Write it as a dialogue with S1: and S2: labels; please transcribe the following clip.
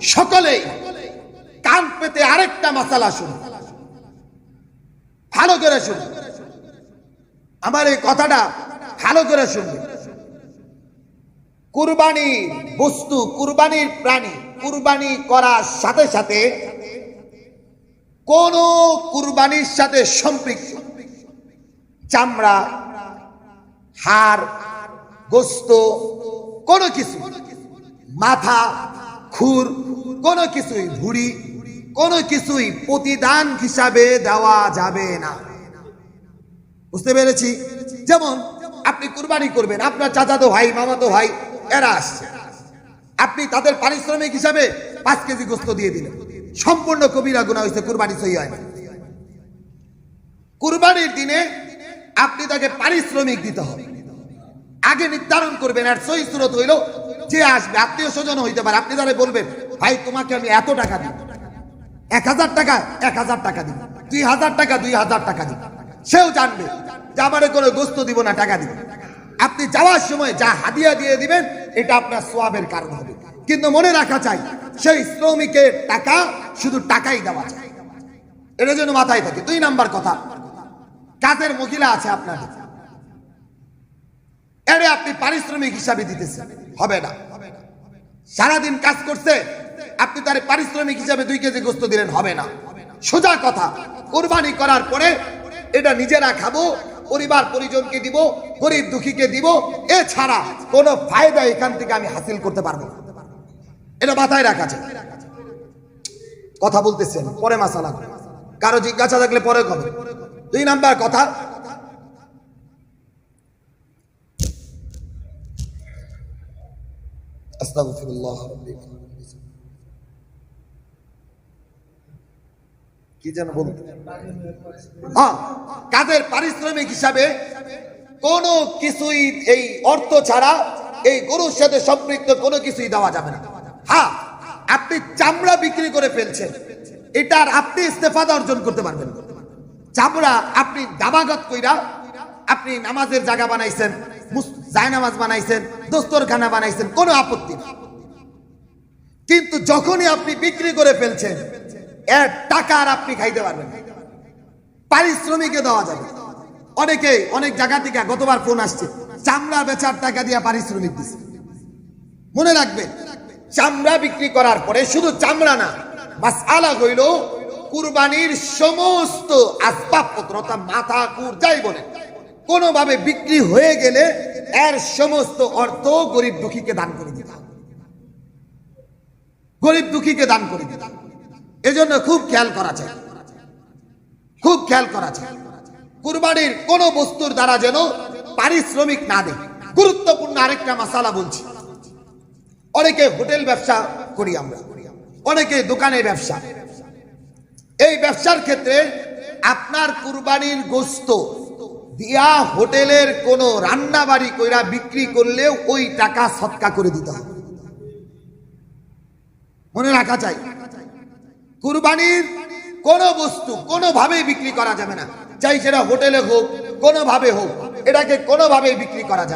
S1: সকলেই কান পেতে আরেকটা মাসালা শুনুন ভালো করে শুনুন। আমার এই কথাটা ভালো করে শুনবে কুরবানি বস্তু, কুরবানির প্রাণী, কুরবানি করার সাথে সাথে কোন কুরবানির সাথে সম্পৃক্ত চামড়া, হাড়, গোস্ত, কোনো কিছু, মাথা খুর, কোনো কিছুই ভুড়ি, কোনো কিছুই প্রতিদান হিসাবে দেওয়া যাবে না। বুঝতে পেরেছি? যেমন, আপনি কুরবানি করবেন, আপনার চাচাতো ভাই, মামাতো ভাই, এরা আসছে। আপনি তাদের পারিশ্রমিক হিসাবে পাঁচ কেজি গোস্ত দিয়ে দিলেন। সম্পূর্ণ কবিরা গুণা হয়েছে কুরবানি সহি হয় না। কুরবানির দিনে আপনি তাকে পারিশ্রমিক দিতে হবে। আগে নির্ধারণ করবেন, আর সহি সুরত হইল যে আসবে, আত্মীয় স্বজন হইতে পারে, আপনি তারা বলবেন, ভাই, তোমাকে আমি এত টাকা দিই এক হাজার টাকা, এক হাজার টাকা দিব। দুই হাজার টাকা, দুই হাজার টাকা দিব। সেও জানবে যে আমারে কোনো গোস্ত দিব না, টাকা দিব। আপনি যাওয়ার সময় যা হাদিয়া দিয়ে দিবেন, এটা আপনার সোয়াবের কারণ হবে। কিন্তু মনে রাখা চাই, সেই শ্রমিকের টাকা শুধু টাকাই দেওয়া চাই। এটা যেন মাথায় থাকে। দুই নাম্বার কথা, কাজের মহিলা আছে আপনার এরে আপনি পারিশ্রমিক হিসাবে দিতেছেন। হবে না। সারাদিন কাজ করছে, আপনি তার পারিশ্রমিক হিসাবে দুই কেজি গোস্ত দিলেন, হবে না। সোজা কথা, কোরবানি করার পরে এটা নিজেরা খাব, পরিবার পরিজনকে দিব, গরিব দুঃখীকে দিব, এছাড়া কোনো ফায়দা এখান থেকে আমি হাসিল করতে পারব। এটা মাথায় রাখা যায় কথা বলতেছেন, পরে মাসালা। কারও জিজ্ঞাসা থাকলে পরে কবে? দুই নাম্বার কথা কাজের পারিশ্রমিক হিসাবে কোনো কিছুই এই অর্থ ছাড়া এই গরুর সাথে সম্পৃক্ত কোনো কিছুই দেওয়া যাবে না। হ্যাঁ আপনি চামড়া বিক্রি করে ফেলছেন। এটার আপনি ইস্তেফাদা অর্জন করতে পারবেন। চামড়া আপনি দাবাগত কইরা আপনি নামাজের জায়গা বানাইছেন। জায়নামাজ বানাইছেন, দোস্তরখানা বানাইছেন, কোনো আপত্তি নেই। কিন্তু যখনই আপনি বিক্রি করে ফেলছেন, এর টাকা আর আপনি খাইতে পারবেন পারিশ্রমিকে দেওয়া যাবে। অনেকে অনেক জায়গা থেকে গতবার ফোন আসছে, চামড়া বেচার টাকা দিয়ে পারিশ্রমিক দিচ্ছে মনে রাখবে, চামড়া বিক্রি করার পরে শুধু চামড়া না বাস আলা হইল কুরবানির সমস্ত আসবাবপত্র, অর্থাৎ মাথা, কুর, যাই বলে কোনোভাবে বিক্রি হয়ে গেলে এর সমস্ত অর্থ গরিব দুঃখীকে দান করে দিতে গরিব দুঃখীকে দান করে দিতে। এজন্য খুব খেয়াল করা চাই। খুব খেয়াল করা চাই। কুরবানির কোন বস্তুর দ্বারা যেন পারিশ্রমিক না দেয়। গুরুত্বপূর্ণ আরেকটা মশালা বলছি। অনেকে হোটেল ব্যবসা করি আমরা। অনেকে দোকানে ব্যবসা। এই ব্যবসার ক্ষেত্রে আপনার কুরবানির গোস্ত দিয়া হোটেলের কোনো রান্না বাড়ি কইরা বিক্রি করলেও ওই টাকা সৎকা করে দিতে হবে মনে রাখা চাই কুরবানির কোনো বস্তু কোনোভাবেই বিক্রি করা যাবে না চাই সেটা হোটেলে হোক, কোনোভাবে হোক, এটাকে কোনোভাবেই বিক্রি করা যাবে।